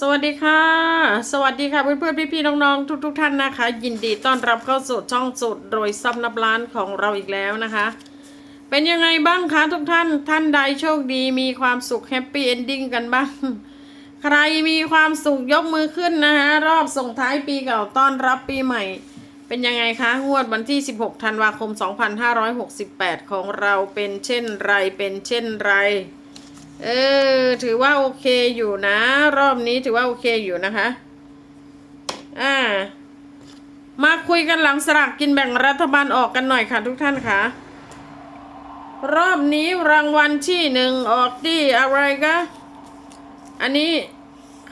สวัสดีค่ะ สวัสดีค่ะเพื่อนๆพี่ๆน้องๆทุก ๆ ท่านนะคะ ยินดีต้อนรับเข้าสู่ช่องสุดโดยซับนับล้านของเราอีกแล้วนะคะ เป็นยังไงบ้างคะทุกท่านท่านใดโชคดีมีความสุขแฮปปี้เอนดิ้งกันบ้าง ใครมีความสุขยกมือขึ้นนะคะรอบส่งท้ายปีเก่าต้อนรับปีใหม่ เป็นยังไงคะงวดวันที่ 16ธันวาคม 2568 ของเราเป็นเช่นไรเป็นเช่นไร เออ ถือว่าโอเคอยู่นะ รอบนี้ถือว่าโอเคอยู่นะคะ อ่า มาคุยกันหลังสลากกินแบ่งรัฐบาลออกกันหน่อยค่ะทุกท่านค่ะ รอบนี้รางวัลที่หนึ่งออกที่อะไรคะอันนี้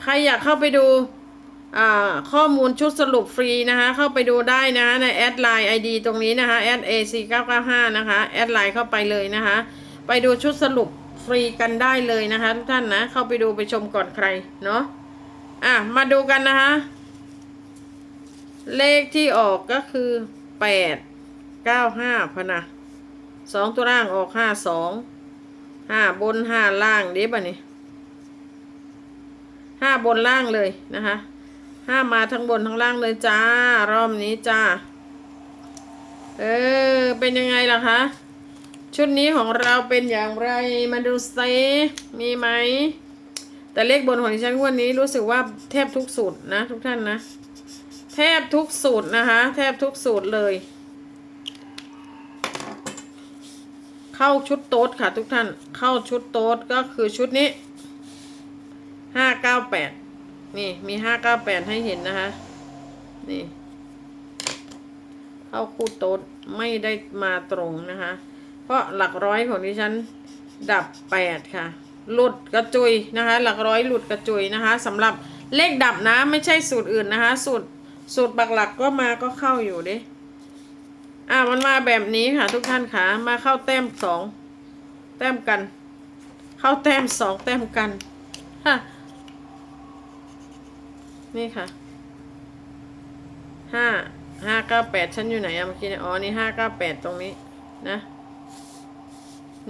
ใครอยากเข้าไปดูอ่าข้อมูลชุดสรุปฟรีนะคะ เข้าไปดูได้นะในแอดไลน์ ID ตรงนี้นะคะแอด AC995 นะคะ แอดไลน์เข้าไปเลยนะคะ ไปดูชุดสรุป ฟรีกันได้เลยนะคะทุกท่านนะ เข้าไปดูไปชมก่อนใครเนาะอะมาดูกันนะคะ เลขที่ออกก็คือแปดเก้าห้าพนะสองตัวล่างออกห้าสองห้าบนห้าล่างเดี๋ยวบะนี่ห้าบนล่างเลยนะคะห้ามาทั้งบนทั้งล่างเลยจ้ารอบนี้จ้า เออ เป็นยังไงล่ะคะ ชุดนี้ของเราเป็นอย่างไรมาดูซิมีไหม แต่เลขบนของดิฉันวันนี้รู้สึกว่าแทบทุกสูตรนะ ทุกท่านนะ แทบทุกสูตรนะคะ แทบทุกสูตรเลย เข้าชุดโต๊ดค่ะทุกท่าน เข้าชุดโต๊ดก็คือชุดนี้ห้าเก้าแปดนี่มีห้าเก้าแปดให้เห็นนะคะ นี่ เข้าคู่โต๊ดไม่ได้มาตรงนะคะ เพราะหลักร้อยของดิฉันดับแปดค่ะ หลุดกระจุยนะคะ หลักร้อยหลุดกระจุยนะคะสำหรับเลขดับนะไม่ใช่สูตรอื่นนะคะ สูตรสูตรบักหลักก็มาก็เข้าอยู่ดิอ่ามันมาแบบนี้ค่ะ ทุกท่านค่ะมาเข้าแต้มสองแต้มกัน เข้าแต้มสองแต้มกันฮะนี่ค่ะห้าห้าเก้าแปดฉันอยู่ไหนอะเมื่อกี้เนี่ยอ๋อนี่ห้าเก้าแปดตรงนี้นะ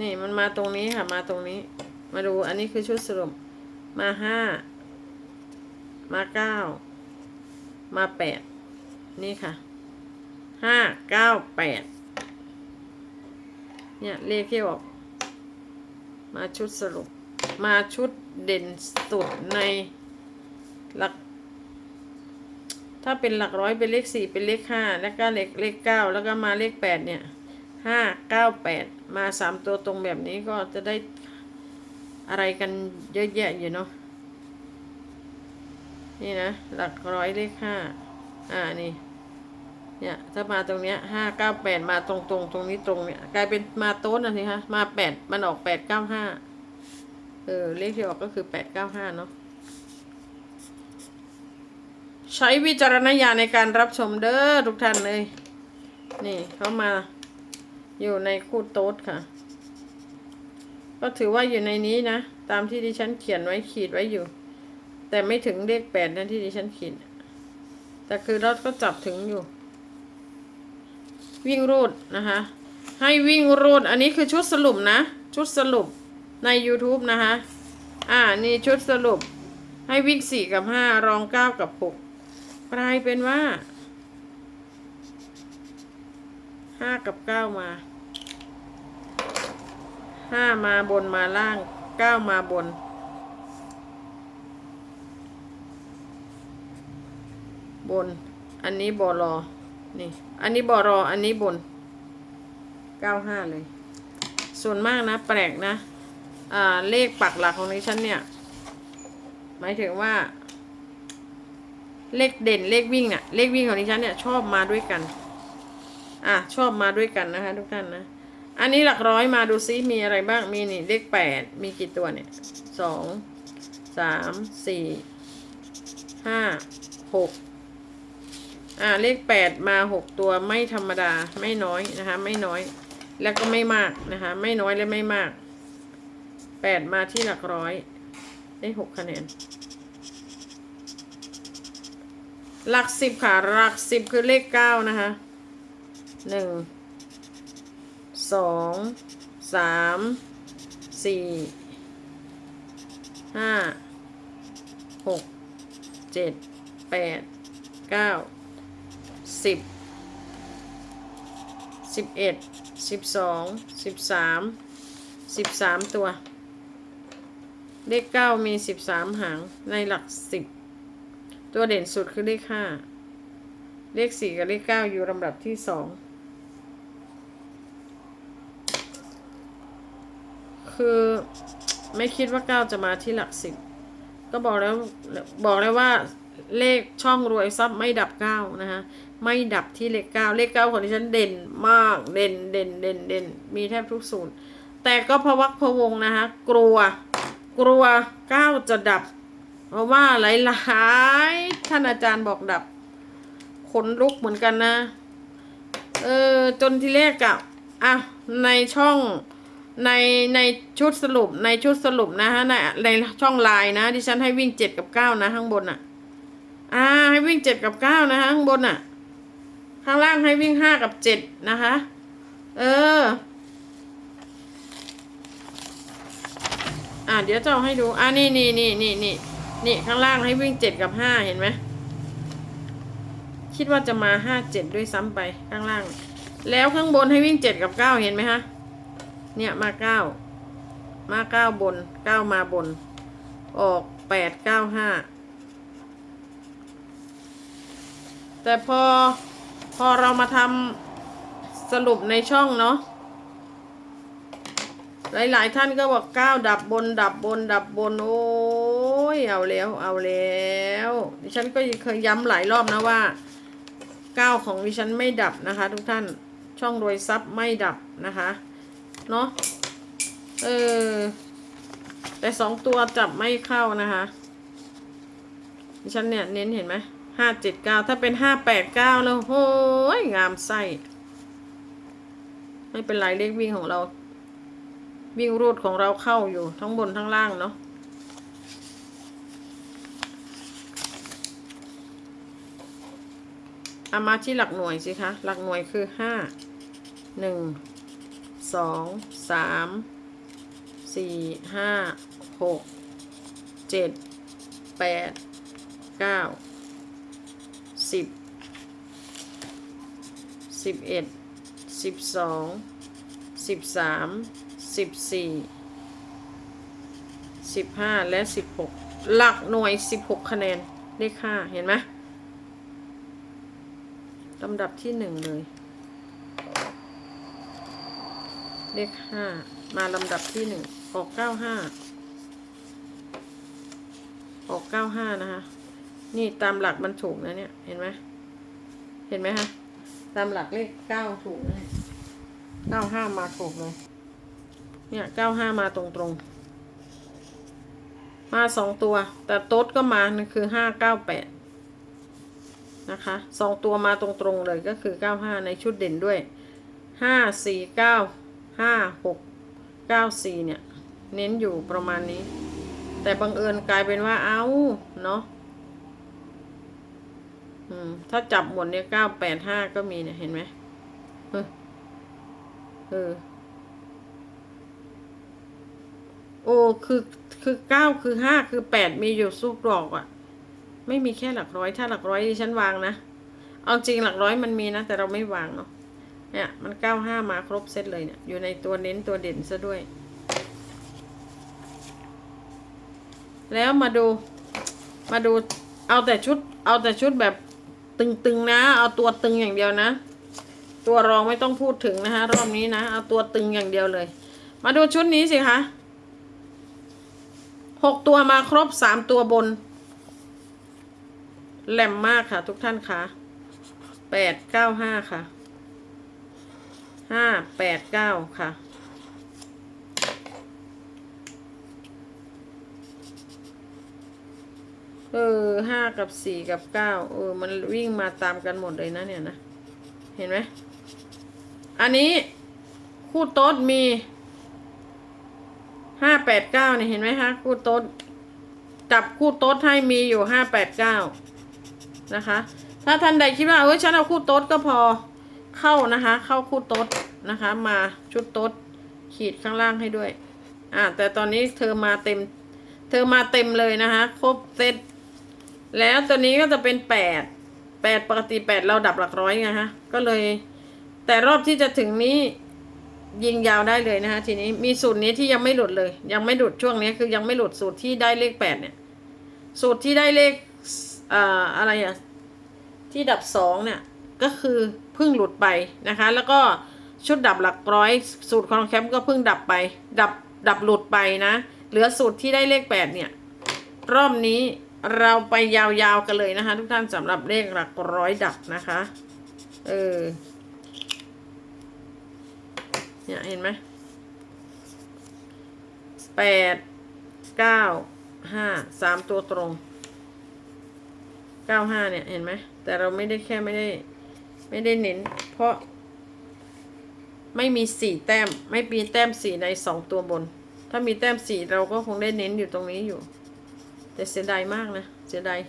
นี่มันมาตรงนี้ค่ะ มาตรงนี้ มาดูอันนี้คือชุดสรุป มาห้า มาเก้า มาแปด นี่ค่ะ ห้าเก้าแปด เนี่ยเลขที่ออก มาชุดสรุป มาชุดเด่นสุดในหลัก ถ้าเป็นหลักร้อยเป็นเลขสี่เป็นเลขห้าแล้วก็เลขเลขเก้าแล้วก็มาเลขแปดเนี่ย ห้าเก้าแปด มาสามตัวตรงแบบนี้ก็จะได้อะไรกันเยอะแยะอยู่เนาะนี่นะ หลักร้อยเลขห้าอ่านี่เนี่ยถ้ามาตรงเนี้ยห้าเก้าแปดมาตรงตรงตรงนี้ตรงเนี่ยกลายเป็นมาโต๊ะนะสิคะมาแปดมันออกแปดเก้าห้าเออเลขที่ออกก็คือแปดเก้าห้าเนาะใช้วิจารณญาณในการรับชมเด้อทุกท่านเลย นี่เขามา อยู่ในคู่โต๊ดค่ะ ก็ถือว่าอยู่ในนี้นะ ตามที่ดิฉันเขียนไว้ขีดไว้อยู่ แต่ไม่ถึงเลขแปดนะที่ดิฉันขีด แต่คือเราก็จับถึงอยู่ วิ่งรูดนะคะ ให้วิ่งรูด อันนี้คือชุดสรุปนะ ชุดสรุปใน YouTube นะคะ อ่า นี่ชุดสรุป ให้วิ่งสี่กับห้ารองเก้ากับหกกลายเป็นว่า ห้ากับเก้ามาห้ามาบนมาล่างเก้ามาบน บน อันนี้บอรอนี่ อันนี้บอรอ อันนี้บนเก้าห้าเลย ส่วนมากนะแปลกนะ อ่า เลขปักหลักของดิฉันเนี่ย หมายถึงว่า เลขเด่นเลขวิ่งเนี่ยเลขวิ่งของดิฉันเนี่ยชอบมาด้วยกัน อะชอบมาด้วยกันนะคะ ทุกท่านนะ อันนี้หลักร้อยมาดูซิมีอะไรบ้างมีนี่เลขแปดมีกี่ตัวเนี่ยสองสามสี่ห้าหกอ่าเลขแปดมาหกตัวไม่ธรรมดาไม่น้อยนะคะ ไม่น้อยแล้วก็ไม่มากนะคะ ไม่น้อยและไม่มากแปดมาที่หลักร้อย ได้หกคะแนน หลักสิบค่ะ หลักสิบคือเลขเก้านะคะ หนึ่งสองสามสี่ห้าหกเจ็ดแปดเก้าสิบสิบเอ็ดสิบสองสิบสามสิบสามตัว เลขเก้ามีสิบสามหางในหลักสิบตัวเด่นสุดคือเลขห้าเลขสี่กับเลขเก้าอยู่ลำดับที่สอง คือไม่คิดว่าเก้าจะมาที่หลักสิบก็บอกแล้วบอกแล้วว่าเลขช่องรวยทรัพย์ไม่ดับเก้านะคะไม่ดับที่เลขเก้าเลขเก้าของดิฉันเด่นมากเด่นเด่นเด่นเด่นมีแทบทุกศูนย์แต่ก็พวักพะวงนะคะกลัวกลัวเก้าจะดับ เพราะว่าหลายๆท่านอาจารย์บอกดับขนลุกเหมือนกันนะ เออจนทีแรกอะอะในช่อง ในในชุดสรุปในชุดสรุปนะฮะในในช่องไลน์นะดิฉันให้วิ่งเจ็ดกับเก้านะข้างบนอะอ่า ให้วิ่งเจ็ดกับเก้านะฮะข้างบนอะข้างล่างให้วิ่งห้ากับเจ็ดนะคะ เออ อะเดี๋ยวจะเอาให้ดูอะนี่นี่นี่นี่นี่นี่ข้างล่างให้วิ่งเจ็ดกับห้าเห็นไหมคิดว่าจะมาห้าเจ็ดด้วยซ้ำไปข้างล่าง แล้วข้างบนให้วิ่งเจ็ดกับเก้าเห็นไหมฮะ เนี่ยมาเก้ามาเก้าบนเก้ามาบน ออกแปดเก้าห้าแต่พอพอเรามาทำสรุปในช่องเนาะหลายๆท่านก็บอกก้าวดับบน ดับบน ดับบน โอ้ยเอาแล้วเอาแล้วดิฉันก็เคยย้ำหลายรอบนะว่าก้าวของดิฉันไม่ดับนะคะ ทุกท่านช่องรวยทรัพย์ไม่ดับนะคะ เนาะเออ แต่สองตัวจับไม่เข้านะคะดิฉันเนี่ยเน้นเห็นไหมห้าเจ็ดเก้าถ้าเป็นห้าแปดเก้าแล้วโอ้ยงามไส้ไม่เป็นไรเลขวิ่งของเรา วิ่งรูดของเราเข้าอยู่ทั้งบนทั้งล่างเนาะเอามาที่หลักหน่วยสิคะ หลักหน่วยคือห้าหนึ่ง สองสามสี่ห้าหกเจ็ดแปดเก้าสิบสิบเอ็ดสิบสองสิบสามสิบสี่สิบห้าและสิบหกหลักหน่วยสิบหกคะแนนเลขห้าเห็นไหมลำดับที่หนึ่งเลย เลขห้ามาลำดับที่หนึ่งออกเก้าห้าออกเก้าห้านะคะนี่ตามหลักมันถูกนะเนี่ย เห็นไหมเห็นไหมคะตามหลักเลขเก้าถูกนะเก้าห้ามาถูกเลย เนี่ยเก้าห้ามาตรงตรงมาสองตัว แต่โต๊ดก็มานั่คือห้าเก้าแปดนะคะสองตัวมาตรงตรงเลยก็คือเก้าห้าในชุดเด่นด้วยห้าสี่เก้า ห้าหกเก้าสี่เนี่ย เน้นอยู่ประมาณนี้ แต่บังเอิญกลายเป็นว่าเอ้าเนาะถ้าจับหมดเนี่ยเก้าแปดห้าก็มีเนี่ย เห็นไหมเออเออโอ้คือคือเก้าคือห้าคือแปดมีอยู่สุกดอกอะ่ะ ไม่มีแค่หลักร้อยถ้าหลักร้อยดิฉันวางนะ เอาจริงหลักร้อยมันมีนะ แต่เราไม่วางเนาะ เนี่ยมันเก้าห้ามาครบเซตเลยเนี่ยอยู่ในตัวเน้นตัวเด่นซะด้วย แล้วมาดูมาดูเอาแต่ชุด เอาแต่ชุดแบบตึงๆนะ เอาตัวตึงอย่างเดียวนะ ตัวรองไม่ต้องพูดถึงนะคะรอบนี้นะ เอาตัวตึงอย่างเดียวเลย มาดูชุดนี้สิคะหกตัวมาครบสามตัวบน แหลมมากค่ะทุกท่านคะแปดเก้าห้าค่ะ ห้าแปดเก้าค่ะ เออห้ากับสี่กับเก้าเออ มันวิ่งมาตามกันหมดเลยนะเนี่ยนะ เห็นไหม อันนี้คู่โต๊ดมีห้าแปดเก้าเนี่ยเห็นไหมคะคู่โต๊ดจับคู่โต๊ดให้มีอยู่ห้าแปดเก้านะคะ ถ้าท่านใดคิดว่าเออฉันเอาคู่โต๊ดก็พอ เข้านะคะ เข้าคู่โต๊ดนะคะ มาชุดโต๊ดขีดข้างล่างให้ด้วย อ่า แต่ตอนนี้เธอมาเต็ม เธอมาเต็มเลยนะคะ ครบเซตแล้วตัวนี้ก็จะเป็นแปดแปดปกติแปดเราดับหลักร้อยไงฮะ ก็เลย แต่รอบที่จะถึงนี้ยิงยาวได้เลยนะคะทีนี้มีสูตรนี้ที่ยังไม่หลุดเลย ยังไม่หลุดช่วงนี้คือยังไม่หลุดสูตรที่ได้เลขแปดเนี่ย สูตรที่ได้เลขอ่ออะไรอะที่ดับสองเนี่ยก็คือ เพิ่งหลุดไปนะคะ แล้วก็ชุดดับหลักร้อย สูตรของแคมป์ก็เพิ่งดับไป ดับดับหลุดไปนะ เหลือสูตรที่ได้เลขแปดเนี่ย รอบนี้เราไปยาวๆกันเลยนะคะ ทุกท่านสำหรับเลขหลักร้อยดับนะคะ เออเนี่ยเห็นไหมแปดเก้าห้าสามตัวตรงเก้าห้าเนี่ย เห็นไหมแต่เราไม่ได้แค่ไม่ได้ ไม่ได้เน้น เพราะ ไม่มีสี่แต้ม ไม่มีแต้มสี่ในสองตัวบน ถ้ามีแต้มสี่เราก็คงได้เน้นอยู่ตรงนี้อยู่ แต่เสียดายมากนะ เสียดาย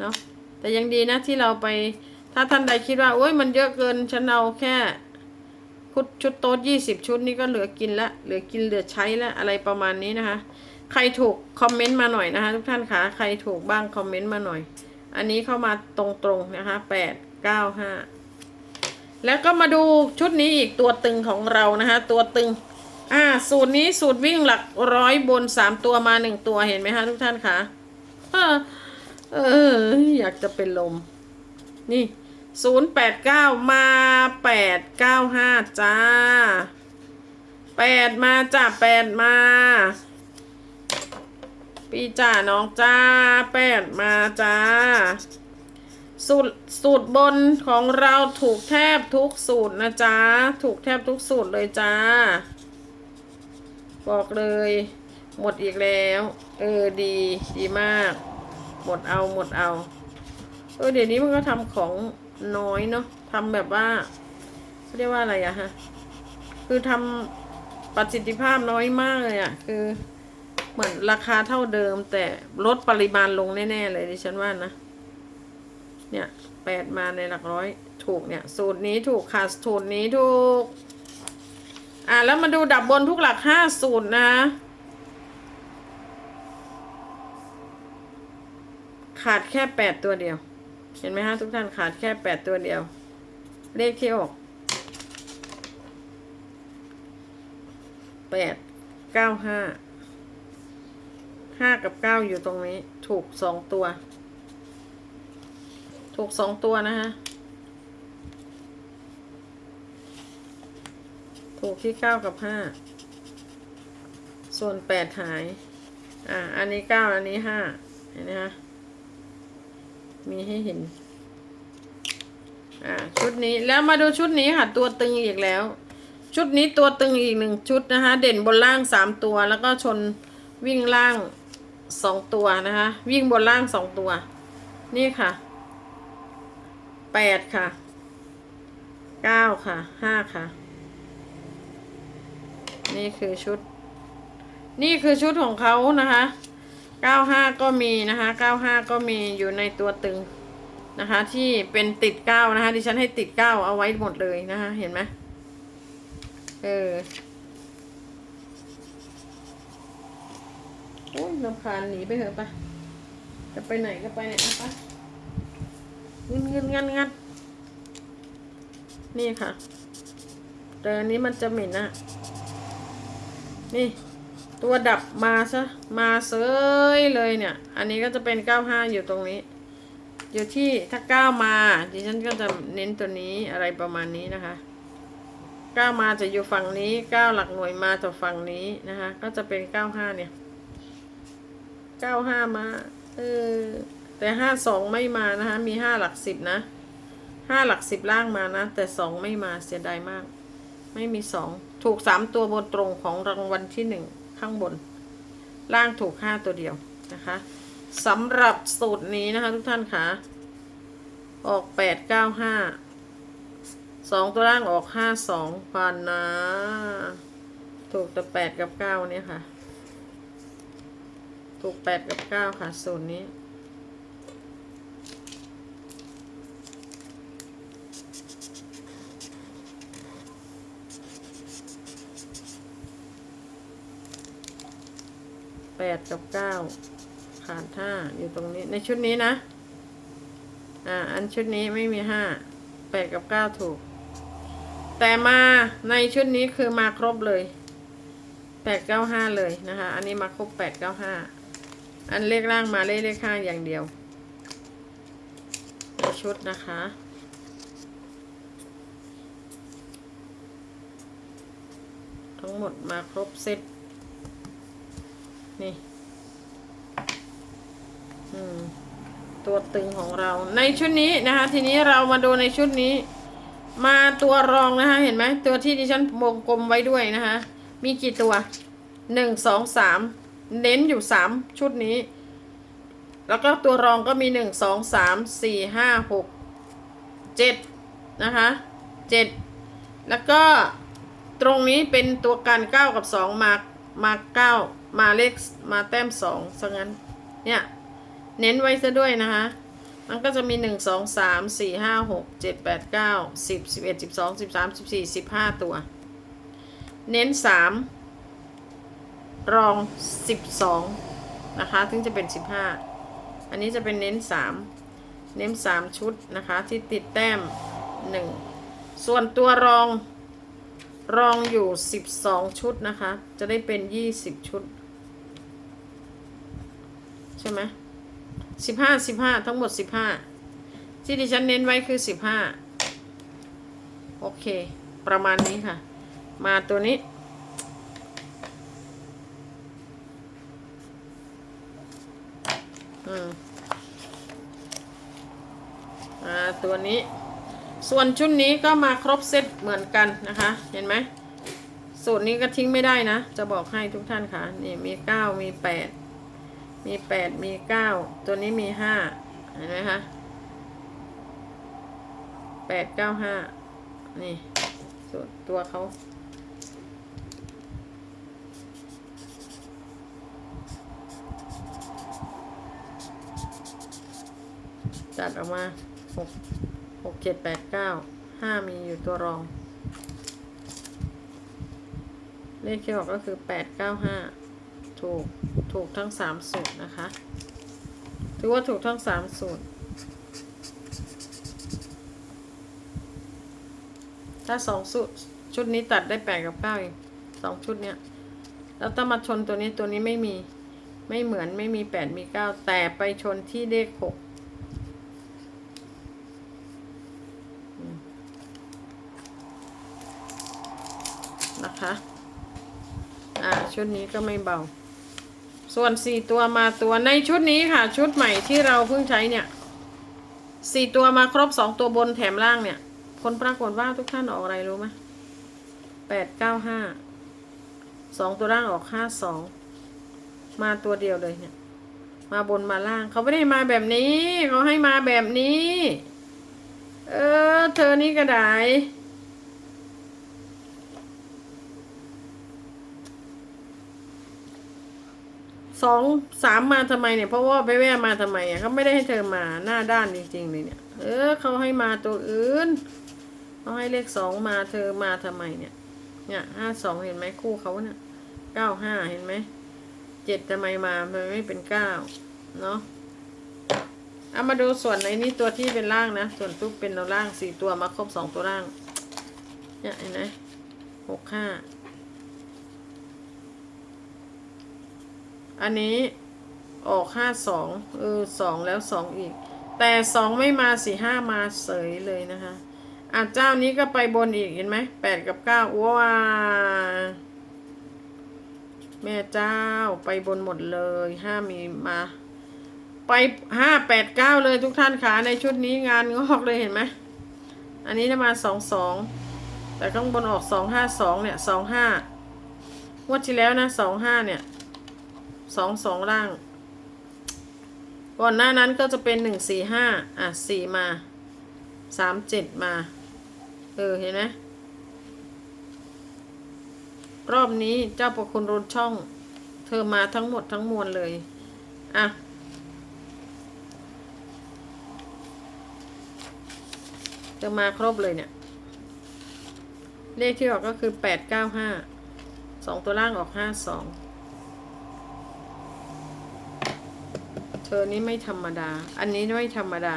เนาะ แต่ยังดีนะที่เราไป ถ้าท่านใดคิดว่าโอ้ยมันเยอะเกิน ฉันเอาแค่ชุดชุดโต๊ะยี่สิบชุดนี่ก็เหลือกินละ เหลือกินเหลือใช้ละอะไรประมาณนี้นะคะ ใครถูกคอมเมนต์มาหน่อยนะคะ ทุกท่านคะ ใครถูกบ้างคอมเมนต์มาหน่อย อันนี้เข้ามาตรงๆนะคะแปด เก้าห้าแล้วก็มาดูชุดนี้อีกตัวตึงของเรานะคะ ตัวตึง อ่า สูตรนี้สูตรวิ่งหลักร้อยบนสามตัวมาหนึ่งตัวเห็นไหมคะทุกท่านคะเออเอออยากจะเป็นลม นี่ศูนย์แปดเก้ามาแปดเก้าห้าจ้าแปดมาจ้าแปดมาพี่จ้าน้องจ้าแปดมาจ้า สูตรสูตรบนของเราถูกแทบทุกสูตรนะจ๊ะ ถูกแทบทุกสูตรเลยจ้า บอกเลย หมดอีกแล้ว เออดีดีมาก หมดเอาหมดเอา เออเดี๋ยวนี้มันก็ทำของน้อยเนาะทำแบบว่าเขาเรียกว่าอะไรอะฮะ คือทำประสิทธิภาพน้อยมากเลยอะคือเหมือนราคาเท่าเดิมแต่ลดปริมาณลงแน่ ๆ เลยดิฉันว่านะ เนี่ยแปดมาในหลักร้อยถูกเนี่ยสูตรนี้ถูกค่ะสูตรนี้ถูก อะแล้วมาดูดับบนทุกหลักห้าสูตรนะขาดแค่แปดตัวเดียว เห็นไหมฮะทุกท่านขาดแค่แปดตัวเดียว เลขที่ออกแปดเก้าห้าห้ากับเก้าอยู่ตรงนี้ถูกสองตัว ถูกสองตัวนะฮะถูกที่เก้ากับห้า ส่วนแปดหาย อะอันนี้เก้าอันนี้ห้าเห็นไหมคะ มีให้เห็น อ่า ชุดนี้ แล้วมาดูชุดนี้ค่ะ ตัวตึงอีกแล้ว ชุดนี้ตัวตึงอีกหนึ่งชุดนะคะ เด่นบนล่างสามตัว แล้วก็ชนวิ่งล่างสองตัวนะคะ วิ่งบนล่างสองตัว นี่ค่ะ แปดค่ะเก้าค่ะห้าค่ะ นี่คือชุด นี่คือชุดของเขานะคะเก้าห้าก็มีนะคะเก้าห้าก็มีอยู่ในตัวตึงนะคะ ที่เป็นติดเก้านะคะ ดิฉันให้ติดเก้าเอาไว้หมดเลยนะคะ เห็นไหมเออโอ้ยลำคาญหนีไปเถอะปะจะไปไหนก็ไปไหนเอาปะ เงินเงินงันเงันนี่ค่ะ แต่อันนี้มันจะเหม็นนะนี่ ตัวดับมาซะ มาเซยเลยเนี่ย อันนี้ก็จะเป็นเก้าห้าอยู่ตรงนี้ อยู่ที่ถ้าเก้ามา ดิฉันก็จะเน้นตัวนี้อะไรประมาณนี้นะคะเก้ามาจะอยู่ฝั่งนี้เก้าหลักหน่วยมาจากฝั่งนี้นะคะ ก็จะเป็นเก้าห้าเนี่ยเก้าห้ามา เออ แต่ห้าสองไม่มานะคะ มีห้าหลักสิบนะห้าหลักสิบล่างมานะ แต่สองไม่มาเสียดายมาก ไม่มีสองถูกสามตัวบนตรงของรางวัลที่หนึ่งข้างบน ล่างถูกห้าตัวเดียวนะคะสำหรับสูตรนี้นะคะ ทุกท่านคะออกแปดเก้าห้าสองตัวล่างออกห้าสองพันนะ ถูกแต่แปดกับเก้าเนี่ยค่ะ ถูกแปดกับเก้าค่ะสูตรนี้ แปดกับเก้าขาดห้าอยู่ตรงนี้ในชุดนี้นะ อ่า อันชุดนี้ไม่มีห้าแปดกับเก้าถูก แต่มาในชุดนี้คือมาครบเลยแปดเก้าห้าเลยนะคะ อันนี้มาครบแปดเก้าห้าอันเลขล่างมาเลขเลขข้างอย่างเดียวในชุดนะคะทั้งหมดมาครบเซต นี่ตัวตึงของเรา ในชุดนี้นะคะ ทีนี้เรามาดูในชุดนี้ มาตัวรองนะคะ เห็นไหมตัวที่ดิฉันวงกลมไว้ด้วยนะคะ มีกี่ตัวหนึ่งสองสามเน้นอยู่สามชุดนี้ แล้วก็ตัวรองก็มีหนึ่งสองสามสี่ห้าหกเจ็ดนะคะเจ็ดแล้วก็ตรงนี้เป็นตัวการเก้ากับสองมามาเก้า มาเลขมาแต้มสองซะงั้น เนี่ย เน้นไว้ซะด้วยนะคะ มันก็จะมีหนึ่งสองสามสี่ห้าหกเจ็ดแปดเก้าสิบสิบเอ็ดสิบสองสิบสามสิบสี่สิบห้าตัว เน้นสามรองสิบสองนะคะถึงจะเป็นสิบห้าอันนี้จะเป็นเน้นสามเน้นสามชุดนะคะที่ติดแต้มหนึ่งส่วนตัวรองรองอยู่สิบสองชุดนะคะ จะได้เป็นยี่สิบชุด ใช่ไหมสิบห้าสิบห้าทั้งหมดสิบห้าที่ดิฉันเน้นไว้คือสิบห้าโอเค ประมาณนี้ค่ะ มาตัวนี้ อืมอ่าตัวนี้ ส่วนชุดนี้ก็มาครบเซตเหมือนกันนะคะ เห็นไหมสูตรนี้ก็ทิ้งไม่ได้นะ จะบอกให้ทุกท่านค่ะ นี่มีเก้ามีแปด มีแปดมีเก้าตัวนี้มีห้าเห็นไหมคะแปดเก้าห้านี่ส่วนตัวเขาจัดออกมาหกหกเจ็ดแปดเก้าห้ามีอยู่ตัวรอง เลขที่ออกก็คือแปดเก้าห้า ถูก ถูกทั้งสามสูตรนะคะ ถือว่าถูกทั้งสามสูตร ถ้าสองสูตรชุดนี้ตัดได้แปดกับเก้าเองสองชุดเนี้ย แล้วถ้ามาชนตัวนี้ตัวนี้ไม่มี ไม่เหมือนไม่มีแปดมีเก้าแต่ไปชนที่เลขหกนะคะ อ่า ชุดนี้ก็ไม่เบา ส่วนสี่ตัวมาตัวในชุดนี้ค่ะ ชุดใหม่ที่เราเพิ่งใช้เนี่ยสี่ตัวมาครบสองตัวบนแถมล่างเนี่ย ผลปรากฏว่าทุกท่านออกอะไรรู้ไหมแปดเก้าห้าสองตัวล่างออกห้าสองมาตัวเดียวเลยเนี่ย มาบนมาล่างเขาไม่ได้มาแบบนี้ เขาให้มาแบบนี้ เออ เธอนี่ก็ได้ สองสามมาทำไมเนี่ย เพราะว่าไปแว่มาทำไมอะเขาไม่ได้ให้เธอมาหน้าด้านจริงๆเลยเนี่ย เออเขาให้มาตัวอื่นเขาให้เลขสองมาเธอมาทำไมเนี่ย เนี่ยห้าสองเห็นไหมคู่เขาเนี่ยเก้าห้าเห็นไหมเจ็ดทำไมมามันไม่เป็นเก้าเนาะเอามาดูส่วนในนี้ตัวที่เป็นล่างนะ ส่วนทุกเป็นเราล่างสี่ตัวมาครบสองตัวล่างเนี่ยเห็นไหมหกห้า อันนี้ออกห้าสองเออสองแล้วสองอีก แต่สองไม่มาสี่ห้ามาเสยเลยนะคะอะเจ้านี้ก็ไปบนอีกเห็นไหมแปดกับเก้าว้าแม่เจ้าไปบนหมดเลยห้ามีมา ไปห้าแปดเก้าเลยทุกท่านขาในชุดนี้งานงอกเลยเห็นไหมอันนี้จะมาสองสองแต่ข้างบนออกสองห้าสองเนี่ยสองห้างวดที่แล้วนะสองห้าเนี่ย สองสองล่าง ก่อนหน้านั้นก็จะเป็นหนึ่งสี่ห้าอะสี่มาสามเจ็ดมา เออ เห็นไหมรอบนี้เจ้าประคุณรุนช่อง เธอมาทั้งหมดทั้งมวลเลย อะ เธอมาครบเลยเนี่ย เลขที่ออกก็คือแปดเก้าห้าสองตัวล่างออกห้าสอง ธอนี่ไม่ธรรมดา อันนี้ไม่ธรรมดา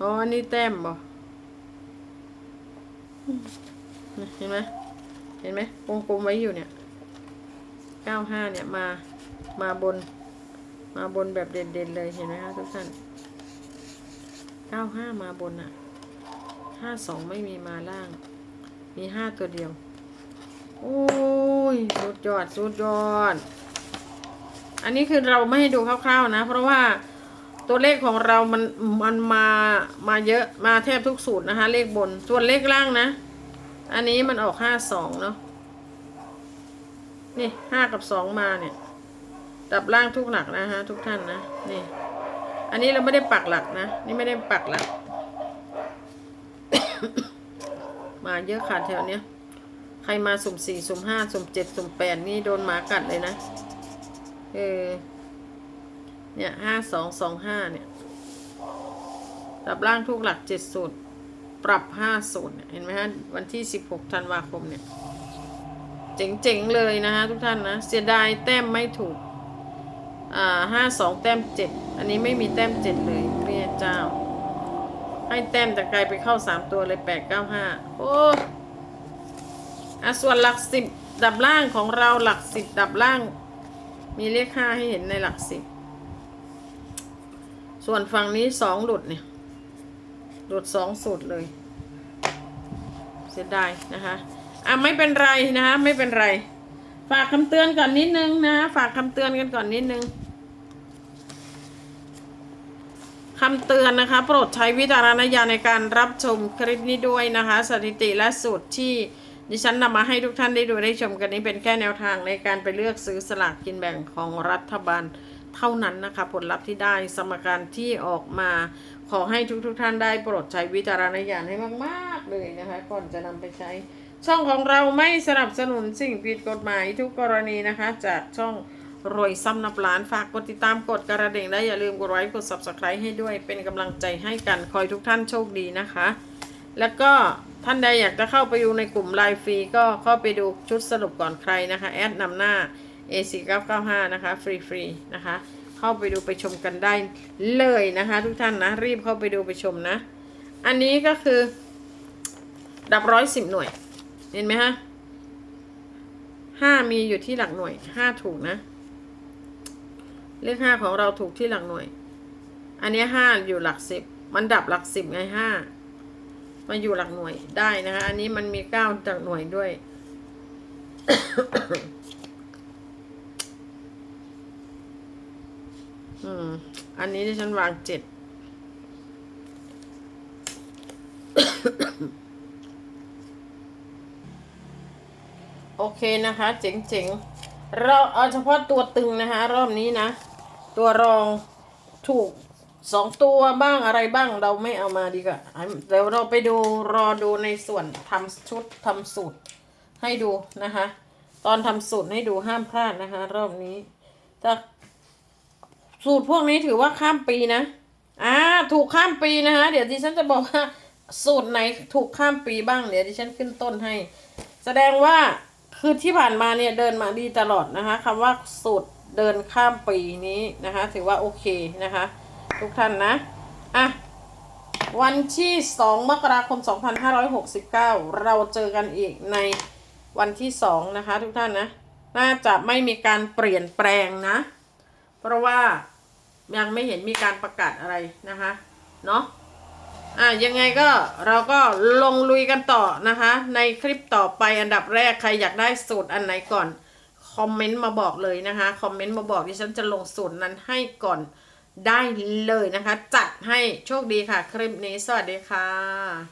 อ๋อ อันนี้แต้มบ่เห็นไหมเห็นไหมวงกลมไว้อยู่เนี่ยเก้าห้าเนี่ยมา มาบน มาบนแบบเด่นๆเลย เห็นไหมคะทุกท่านเก้าห้ามาบนอะห้าสองไม่มีมาล่าง มีห้าตัวเดียว โอ้ย สุดยอด สุดยอด อันนี้คือเราไม่ให้ดูคร่าวๆนะ เพราะว่าตัวเลขของเรามันมันมามาเยอะมาแทบทุกสูตรนะคะ เลขบน ส่วนเลขล่างนะ อันนี้มันออกห้าสองเนาะนี่ห้ากับสองมาเนี่ย ดับล่างทุกหลักนะฮะทุกท่านนะนี่ อันนี้เราไม่ได้ปักหลักนะ นี่ไม่ได้ปักหลัก มาเยอะขาดแถวเนี้ย ใครมาสุ่มสี่สุ่มห้าสุ่มเจ็ดสุ่มแปดนี่โดนหมากัดเลยนะ เออ เนี่ยห้าสองสองห้าเนี่ยดับล่างทุกหลักเจ็ดสูตร ปรับห้าสูตรเนี่ยเห็นไหมฮะ วันที่สิบหกธันวาคมเนี่ย เจ๋งๆเลยนะฮะทุกท่านนะ เสียดายแต้มไม่ถูก อ่าห้าสองแต้มเจ็ด อันนี้ไม่มีแต้มเจ็ดเลยเรียเจ้า ให้แต้มแต่ไกลไปเข้าสามตัวเลยแปดเก้าห้าโอ้อะส่วนหลักสิบดับล่างของเราหลักสิบดับล่าง มีเลขห้าให้เห็นในหลักสิบส่วนฝั่งนี้สองหลุดเนี่ย หลุดสองสูตรเลย เสียดายนะคะอะไม่เป็นไรนะคะไม่เป็นไร ฝากคำเตือนก่อนนิดนึงนะ ฝากคำเตือนกันก่อนนิดนึง คำเตือนนะคะ โปรดใช้วิจารณญาณในการรับชมคลิปนี้ด้วยนะคะ สถิติและสูตรที่ดิฉันนำมาให้ทุกท่านได้ดูได้ชมกันนี้เป็นแค่แนวทางในการไปเลือกซื้อสลากกินแบ่งของรัฐบาลเท่านั้นนะคะ ผลลัพธ์ที่ได้สมการที่ออกมา ขอให้ทุกๆทท่านได้โปรดใช้วิจารณญาณให้มาก ๆ เลยนะคะ ก่อนจะนำไปใช้ ช่องของเราไม่สนับสนุนสิ่งผิดกฎหมายทุกกรณีนะคะ จากช่อง รวยซ้ำนับล้านฝากกดติดตามกดกระดิ่งและอย่าลืมกดไลค์กด subscribe ให้ด้วยเป็นกำลังใจให้กันคอยทุกท่านโชคดีนะคะ แล้วก็ท่านใดอยากจะเข้าไปดูในกลุ่มไลฟ์ฟรีก็เข้าไปดูชุดสรุปก่อนใครนะคะ แอดนำหน้า A4995 นะคะ ฟรีๆนะคะ เข้าไปดูไปชมกันได้เลยนะคะ ทุกท่านนะ รีบเข้าไปดูไปชมนะ อันนี้ก็คือ ดับร้อยสิบหน่วย เห็นไหมฮะห้ามีอยู่ที่หลักหน่วยห้าถูกนะ เลขห้าของเราถูกที่หลักหน่วย อันนี้ห้าอยู่หลักสิบ มันดับหลักสิบไงห้ามาอยู่หลักหน่วยได้นะคะ อันนี้มันมีเก้าจากหน่วยด้วย อืม อันนี้ที่ฉันวางเจ็ดโอเคนะคะ เจ๋งๆ เราเอาเฉพาะตัวตึงนะคะ รอบนี้นะ ตัวรองถูกสองตัวบ้างอะไรบ้างเราไม่เอามาดีกว่าเดี๋ยวเราไปดูรอดูในส่วนทำชุดทำสูตรให้ดูนะคะ ตอนทำสูตรให้ดูห้ามพลาดนะคะ รอบนี้แต่สูตรพวกนี้ถือว่าข้ามปีนะอ่าถูกข้ามปีนะคะเดี๋ยวดิฉันจะบอกว่าสูตรไหนถูกข้ามปีบ้างเดี๋ยวดิฉันขึ้นต้นให้ แสดงว่าคือที่ผ่านมาเนี่ยเดินมาดีตลอดนะคะคำว่าสูตร เดินข้ามปีนี้นะคะ ถือว่าโอเคนะคะ ทุกท่านนะ อะ วันที่ 2 มกราคม 2569 เราเจอกันอีกในวันที่ 2 นะคะ ทุกท่านนะ น่าจะไม่มีการเปลี่ยนแปลงนะ เพราะว่ายังไม่เห็นมีการประกาศอะไรนะคะ เนาะอะยังไงก็เราก็ลงลุยกันต่อนะคะ ในคลิปต่อไปอันดับแรกใครอยากได้สูตรอันไหนก่อน คอมเมนต์มาบอกเลยนะคะคอมเมนต์มาบอกดิฉันจะลงสูตรนั้นให้ก่อนได้เลยนะคะ จัดให้โชคดีค่ะ คลิปนี้สวัสดีค่ะ